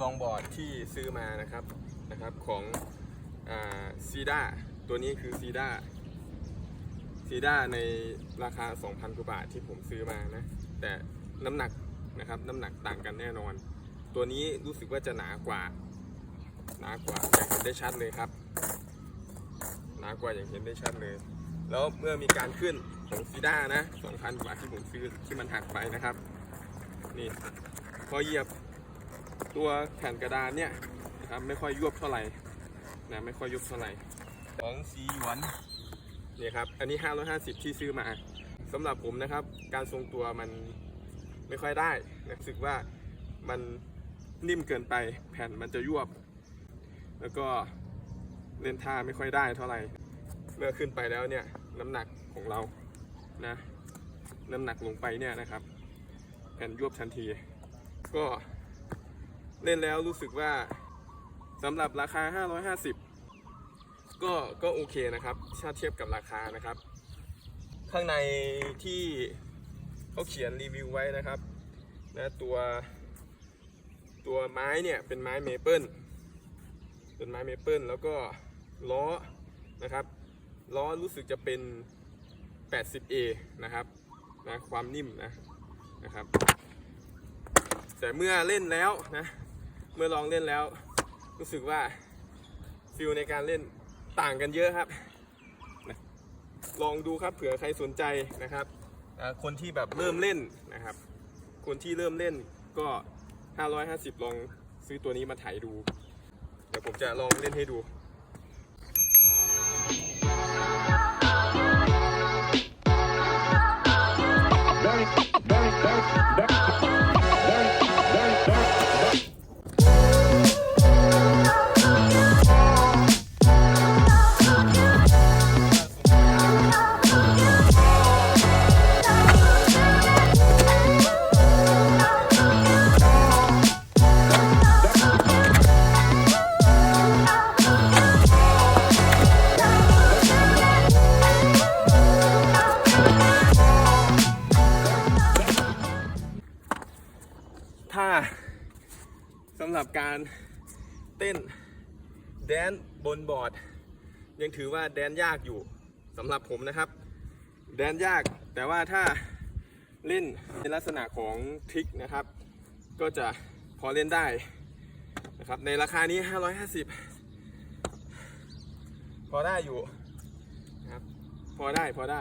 ลองบอร์ดที่ซื้อมานะครับนะครับของซีด้าตัวนี้คือซีด้าซีด้าในราคา 2,000กว่าบาทที่ผมซื้อมานะ แต่น้ำหนักนะครับน้ำหนักต่างกันแน่นอน ตัวนี้รู้สึกว่าจะหนากว่า หนากว่าอย่างเห็นได้ชัดเลยครับ หนากว่าอย่างเห็นได้ชัดเลย แล้วเมื่อมีการขึ้นของซีด้านะ2,000กว่าที่ผมซื้อที่มันหักไปนะครับ นี่พอเหยียบ ตัวแผ่นกระดานเนี่ยนะครับไม่ค่อยยวบเท่าไหร่นะไม่ค่อยยุบเท่าไหร่ของสีหยวนเนี่ยครับอันนี้ 550 ที่ซื้อมาสำหรับผมนะครับ การทรงตัวมันไม่ค่อยได้นะรู้สึกว่ามันนิ่มเกินไปแผ่นมันจะยวบ แล้วก็เล่นท่าไม่ค่อยได้เท่าไหร่ เมื่อขึ้นไปแล้วเนี่ยน้ำหนักของเรานะน้ำหนักลงไปเนี่ยนะครับ แผ่นยวบทันที ก็ เล่นแล้วรู้สึกว่าสำหรับราคา 550 ก็ก็โอเคนะครับถ้าเทียบกับราคานะครับ ข้างในที่เขาเขียนรีวิวไว้นะครับนะตัวตัวไม้เนี่ยเป็นไม้เมเปิลเป็นไม้เมเปิลแล้วก็ล้อนะครับล้อรู้สึกจะเป็น 80A นะครับนะความนิ่มนะนะครับ แต่เมื่อเล่นแล้วนะ เมื่อลองเล่นแล้ว รู้สึกว่าฟิลในการเล่นต่างกันเยอะครับ ลองดูครับเผื่อใครสนใจนะครับคนที่แบบเริ่มเล่นนะครับ คนที่เริ่มเล่นก็ 550 ลองซื้อตัวนี้มาถ่ายดู เดี๋ยวผมจะลองเล่นให้ดูำหรับการเต้นแดนบนบอร์ด ยังถือว่าแดนยากอยู่สำหรับผมนะครับ แดนยากแต่ว่าถ้าเล่นในลักษณะของทริกนะครับ ก็จะพอเล่นได้นะครับในราคานี้ 550 พอได้อยู่นะครับพอได้พอได้